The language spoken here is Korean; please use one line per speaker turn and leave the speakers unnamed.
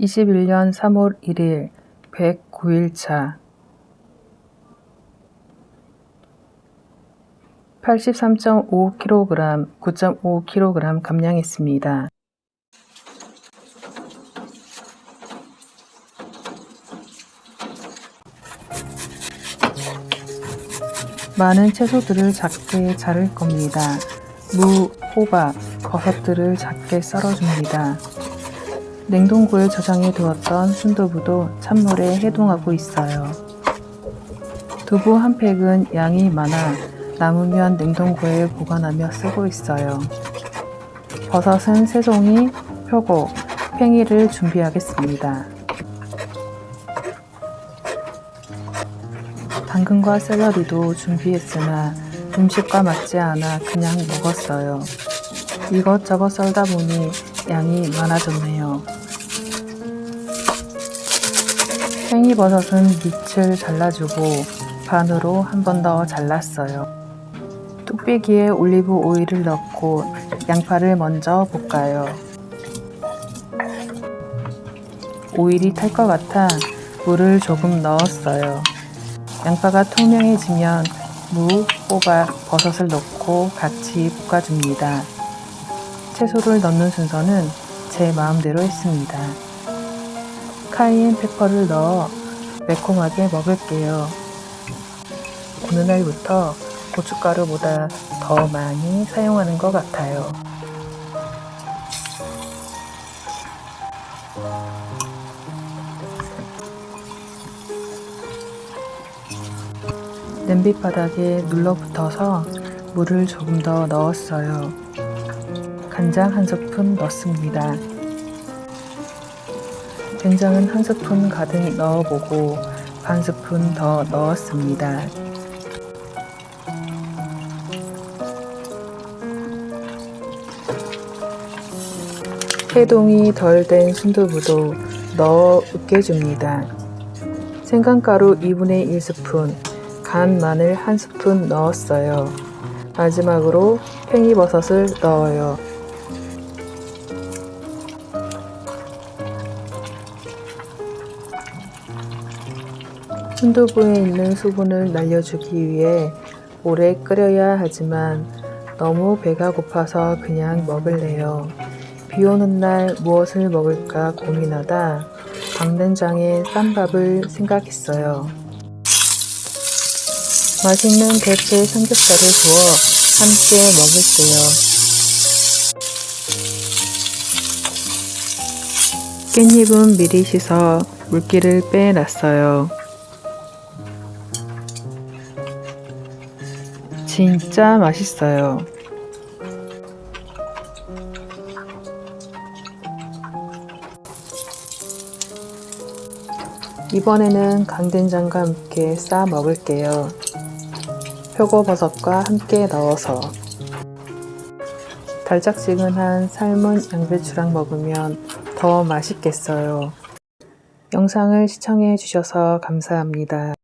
21년 3월 1일 109일차 83.5kg, 9.5kg 감량했습니다. 많은 채소들을 작게 자를 겁니다. 무, 호박, 버섯들을 작게 썰어줍니다. 냉동고에 저장해 두었던 순두부도 찬물에 해동하고 있어요. 두부 한 팩은 양이 많아 남으면 냉동고에 보관하며 쓰고 있어요. 버섯은 세 송이, 표고, 팽이를 준비하겠습니다. 당근과 샐러리도 준비했으나 음식과 맞지 않아 그냥 먹었어요. 이것저것 썰다 보니 양이 많아졌네요. 팽이버섯은 밑을 잘라주고 반으로 한 번 더 잘랐어요. 뚝배기에 올리브 오일을 넣고 양파를 먼저 볶아요. 오일이 탈 것 같아 물을 조금 넣었어요. 양파가 투명해지면 무, 호박, 버섯을 넣고 같이 볶아줍니다. 채소를 넣는 순서는 제 마음대로 했습니다. 카이엔 페퍼를 넣어 매콤하게 먹을게요. 어느 날부터 고춧가루보다 더 많이 사용하는 것 같아요. 냄비 바닥에 눌러붙어서 물을 조금 더 넣었어요. 간장 한 스푼 넣습니다. 된장은 한 스푼 가득 넣어보고 반 스푼 더 넣었습니다. 해동이 덜 된 순두부도 넣어 으깨줍니다. 생강가루 2분의 1스푼, 간 마늘 1스푼 넣었어요. 마지막으로 팽이버섯을 넣어요. 순두부에 있는 수분을 날려주기 위해 오래 끓여야 하지만 너무 배가 고파서 그냥 먹을래요. 비 오는 날 무엇을 먹을까 고민하다 강된장에 쌈밥을 생각했어요. 맛있는 대패 삼겹살을 구워 함께 먹을게요. 깻잎은 미리 씻어 물기를 빼놨어요. 진짜 맛있어요. 이번에는 강된장과 함께 싸 먹을게요. 표고버섯과 함께 넣어서 달짝지근한 삶은 양배추랑 먹으면 더 맛있겠어요. 영상을 시청해 주셔서 감사합니다.